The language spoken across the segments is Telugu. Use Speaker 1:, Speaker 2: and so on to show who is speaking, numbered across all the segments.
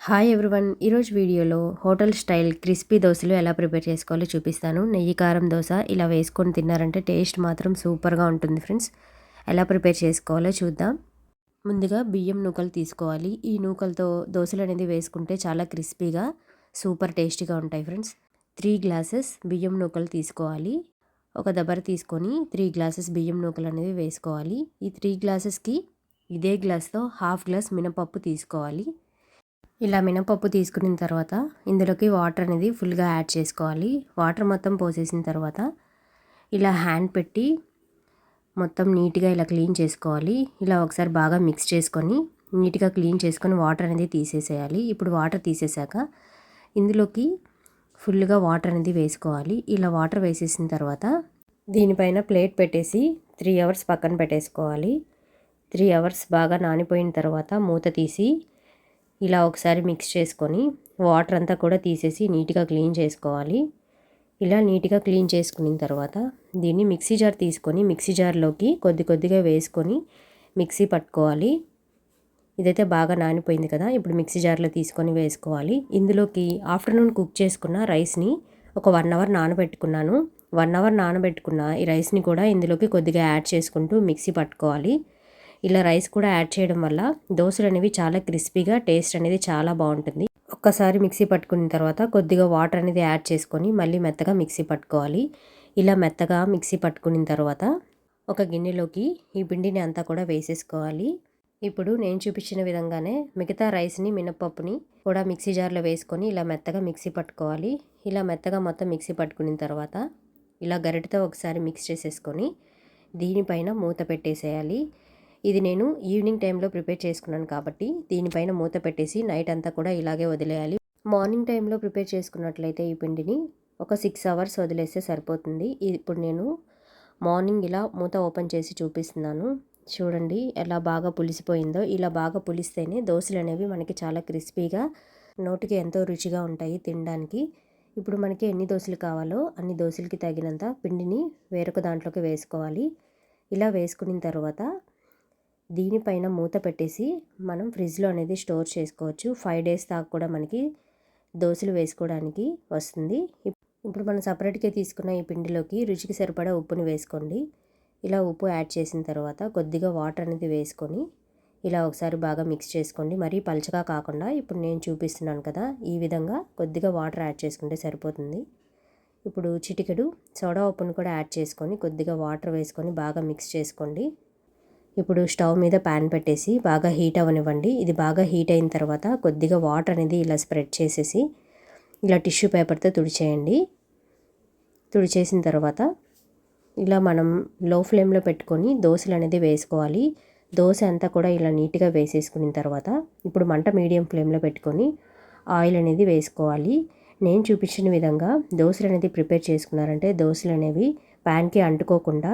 Speaker 1: హాయ్ ఎవ్రీవన్ ఈరోజు వీడియోలో హోటల్ స్టైల్ క్రిస్పీ దోశలు ఎలా ప్రిపేర్ చేసుకోవాలో చూపిస్తాను. నెయ్యి కారం దోశ ఇలా వేసుకొని తిన్నారంటే టేస్ట్ మాత్రం సూపర్గా ఉంటుంది ఫ్రెండ్స్. ఎలా ప్రిపేర్ చేసుకోవాలో చూద్దాం. ముందుగా బియ్యం నూకలు తీసుకోవాలి. ఈ నూకలతో దోశలు అనేది వేసుకుంటే చాలా క్రిస్పీగా సూపర్ టేస్టీగా ఉంటాయి ఫ్రెండ్స్. త్రీ గ్లాసెస్ బియ్యం నూకలు తీసుకోవాలి. ఒక దబర తీసుకొని త్రీ గ్లాసెస్ బియ్యం నూకలు అనేవి వేసుకోవాలి. ఈ త్రీ గ్లాసెస్కి ఇదే గ్లాస్తో హాఫ్ గ్లాస్ మినపప్పు తీసుకోవాలి. ఇలా మినపప్పు తీసుకున్న తర్వాత ఇందులోకి వాటర్ అనేది ఫుల్గా యాడ్ చేసుకోవాలి. వాటర్ మొత్తం పోసేసిన తర్వాత ఇలా హ్యాండ్ పెట్టి మొత్తం నీట్గా ఇలా క్లీన్ చేసుకోవాలి. ఇలా ఒకసారి బాగా మిక్స్ చేసుకొని నీట్గా క్లీన్ చేసుకొని వాటర్ అనేది తీసేసేయాలి. ఇప్పుడు వాటర్ తీసేసాక ఇందులోకి ఫుల్గా వాటర్ అనేది వేసుకోవాలి. ఇలా వాటర్ వేసేసిన తర్వాత దీనిపైన ప్లేట్ పెట్టేసి త్రీ అవర్స్ పక్కన పెట్టేసుకోవాలి. త్రీ అవర్స్ బాగా నానిపోయిన తర్వాత మూత తీసి ఇలా ఒకసారి మిక్స్ చేసుకొని వాటర్ అంతా కూడా తీసేసి నీట్గా క్లీన్ చేసుకోవాలి. ఇలా నీట్గా క్లీన్ చేసుకున్న తర్వాత దీన్ని మిక్సీ జార్ తీసుకొని మిక్సీ జార్లోకి కొద్ది కొద్దిగా వేసుకొని మిక్సీ పట్టుకోవాలి. ఇదైతే బాగా నానిపోయింది కదా ఇప్పుడు మిక్సీ జార్లో తీసుకొని వేసుకోవాలి. ఇందులోకి ఆఫ్టర్నూన్ కుక్ చేసుకున్న రైస్ని ఒక వన్ అవర్ నానబెట్టుకున్నాను. వన్ అవర్ నానబెట్టుకున్న ఈ రైస్ని కూడా ఇందులోకి కొద్దిగా యాడ్ చేసుకుంటూ మిక్సీ పట్టుకోవాలి. ఇలా రైస్ కూడా యాడ్ చేయడం వల్ల దోశలు అనేవి చాలా క్రిస్పీగా టేస్ట్ అనేది చాలా బాగుంటుంది. ఒక్కసారి మిక్సీ పట్టుకున్న తర్వాత కొద్దిగా వాటర్ అనేది యాడ్ చేసుకొని మళ్ళీ మెత్తగా మిక్సీ పట్టుకోవాలి. ఇలా మెత్తగా మిక్సీ పట్టుకున్న తర్వాత ఒక గిన్నెలోకి ఈ పిండిని అంతా కూడా వేసేసుకోవాలి. ఇప్పుడు నేను చూపించిన విధంగానే మిగతా రైస్ని మినపప్పుని కూడా మిక్సీ జార్లో వేసుకొని ఇలా మెత్తగా మిక్సీ పట్టుకోవాలి. ఇలా మెత్తగా మొత్తం మిక్సీ పట్టుకున్న తర్వాత ఇలా గరిటతో ఒకసారి మిక్స్ చేసేసుకొని దీనిపైన మూత పెట్టేసేయాలి. ఇది నేను ఈవినింగ్ టైంలో ప్రిపేర్ చేసుకున్నాను కాబట్టి దీనిపైన మూత పెట్టేసి నైట్ అంతా కూడా ఇలాగే వదిలేయాలి. మార్నింగ్ టైంలో ప్రిపేర్ చేసుకున్నట్లయితే ఈ పిండిని ఒక సిక్స్ అవర్స్ వదిలేస్తే సరిపోతుంది. ఇప్పుడు నేను మార్నింగ్ ఇలా మూత ఓపెన్ చేసి చూపిస్తున్నాను. చూడండి ఎలా బాగా పులిసిపోయిందో. ఇలా బాగా పులిస్తేనే దోశలు అనేవి మనకి చాలా క్రిస్పీగా నోటికి ఎంతో రుచిగా ఉంటాయి తినడానికి. ఇప్పుడు మనకి ఎన్ని దోశలు కావాలో అన్ని దోశలకి తగినంత పిండిని వేరొక దాంట్లోకి వేసుకోవాలి. ఇలా వేసుకున్న తర్వాత దీనిపైన మూత పెట్టేసి మనం ఫ్రిడ్జ్లో అనేది స్టోర్ చేసుకోవచ్చు. ఫైవ్ డేస్ దాకా కూడా మనకి దోశలు వేసుకోవడానికి వస్తుంది. ఇప్పుడు మనం సపరేట్గా తీసుకున్న ఈ పిండిలోకి రుచికి సరిపడా ఉప్పుని వేసుకోండి. ఇలా ఉప్పు యాడ్ చేసిన తర్వాత కొద్దిగా వాటర్ అనేది వేసుకొని ఇలా ఒకసారి బాగా మిక్స్ చేసుకోండి. మరీ పలచగా కాకుండా ఇప్పుడు నేను చూపిస్తున్నాను కదా ఈ విధంగా కొద్దిగా వాటర్ యాడ్ చేసుకుంటే సరిపోతుంది. ఇప్పుడు చిటికెడు సోడా ఉప్పును కూడా యాడ్ చేసుకొని కొద్దిగా వాటర్ వేసుకొని బాగా మిక్స్ చేసుకోండి. ఇప్పుడు స్టవ్ మీద ప్యాన్ పెట్టేసి బాగా హీట్ అవ్వనివ్వండి. ఇది బాగా హీట్ అయిన తర్వాత కొద్దిగా వాటర్ అనేది ఇలా స్ప్రెడ్ చేసేసి ఇలా టిష్యూ పేపర్తో తుడిచేయండి. తుడిచేసిన తర్వాత ఇలా మనం లో ఫ్లేమ్లో పెట్టుకొని దోశలు అనేది వేసుకోవాలి. దోశ అంతా కూడా ఇలా నీట్గా వేసేసుకున్న తర్వాత ఇప్పుడు మంట మీడియం ఫ్లేమ్లో పెట్టుకొని ఆయిల్ అనేది వేసుకోవాలి. నేను చూపించిన విధంగా దోశలు అనేది ప్రిపేర్ చేసుకున్నారంటే దోశలు అనేవి ప్యాన్కి అంటుకోకుండా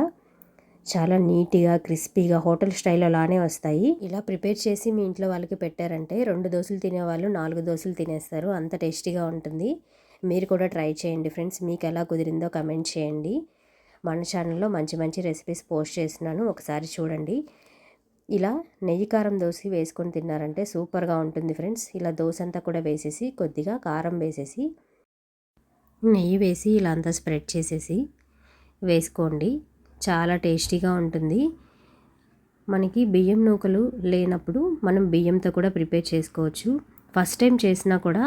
Speaker 1: చాలా నీట్గా క్రిస్పీగా హోటల్ స్టైల్ అలానే వస్తాయి. ఇలా ప్రిపేర్ చేసి మీ ఇంట్లో వాళ్ళకి పెట్టారంటే రెండు దోశలు తినేవాళ్ళు నాలుగు దోశలు తినేస్తారు. అంత టేస్టీగా ఉంటుంది. మీరు కూడా ట్రై చేయండి ఫ్రెండ్స్. మీకు ఎలా కుదిరిందో కమెంట్ చేయండి. మన ఛానల్లో మంచి మంచి రెసిపీస్ పోస్ట్ చేస్తున్నాను. ఒకసారి చూడండి. ఇలా నెయ్యి కారం దోశ వేసుకొని తిన్నారంటే సూపర్గా ఉంటుంది ఫ్రెండ్స్. ఇలా దోశ అంతా కూడా వేసేసి కొద్దిగా కారం వేసేసి నెయ్యి వేసి ఇలా అంతా స్ప్రెడ్ చేసేసి వేసుకోండి. చాలా టేస్టీగా ఉంటుంది. మనకి బియ్యం నూకలు లేనప్పుడు మనం బియ్యంతో కూడా ప్రిపేర్ చేసుకోవచ్చు. ఫస్ట్ టైం చేసినా కూడా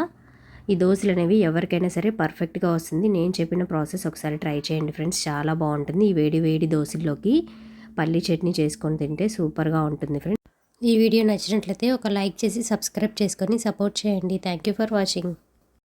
Speaker 1: ఈ దోశలు అనేవి ఎవరికైనా సరే పర్ఫెక్ట్గా వస్తుంది. నేను చెప్పిన ప్రాసెస్ ఒకసారి ట్రై చేయండి ఫ్రెండ్స్. చాలా బాగుంటుంది ఈ వేడి వేడి దోశల్లోకి పల్లి చట్నీ చేసుకొని తింటే సూపర్గా ఉంటుంది ఫ్రెండ్స్. ఈ వీడియో నచ్చినట్లయితే ఒక లైక్ చేసి సబ్స్క్రైబ్ చేసుకొని సపోర్ట్ చేయండి. Thank you for watching.